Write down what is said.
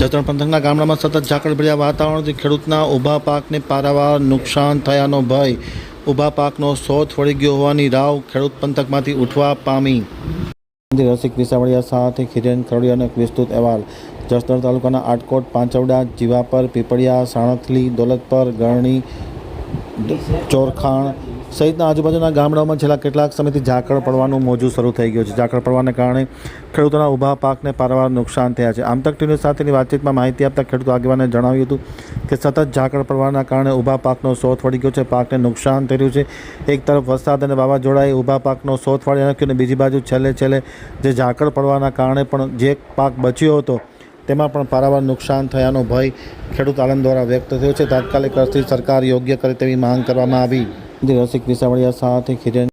જસદણ પંથકના ગામડામાં સતત ઝાકળભર્યા વાતાવરણથી ખેડૂતના ઊભા પાકને પારાવા નુકસાન થયાનો ભય. ઊભા પાકનો શોધ વળી ગયો હોવાની રાવ ખેડૂત પંથકમાંથી ઉઠવા પામી. રસિક વિસાવડિયા સાથે ખીરેન ખરડિયાનો એક વિસ્તૃત અહેવાલ. જસદણ તાલુકાના આટકોટ, પાંચવડા, જીવાપર, પીપળિયા, સાણથલી, દોલતપર, ગરણી, ચોરખાણ સહિતના આજુબાજુના ગામડાઓમાં છેલ્લા કેટલાક સમયથી ઝાકળ પડવાનું મોજું શરૂ થઈ ગયું છે. ઝાકળ પડવાને કારણે ખેડૂતોના ઊભા પાકને પારાવાર નુકસાન થયા છે. આમતક ટીવી સાથેની વાતચીતમાં માહિતી આપતા ખેડૂત આગેવાને જણાવ્યું હતું કે સતત ઝાકળ પડવાના કારણે ઊભા પાકનો શોધ વળી ગયો છે. પાકને નુકસાન થઈ રહ્યું છે. એક તરફ વરસાદ અને વાવાઝોડાએ ઊભા પાકનો શોધ વાળી નાખ્યો અને બીજી બાજુ છેલ્લે છેલ્લે જે ઝાકળ પડવાના કારણે પણ જે પાક બચ્યો હતો, તેમાં પણ પારાવાર નુકસાન થયાનો ભય ખેડૂત આનંદ દ્વારા વ્યક્ત થયો છે. તાત્કાલિક અર્થથી સરકાર યોગ્ય કરે તેવી માંગ કરવામાં આવી. જે રસિક વિસાવડિયા સાથે ખીરેન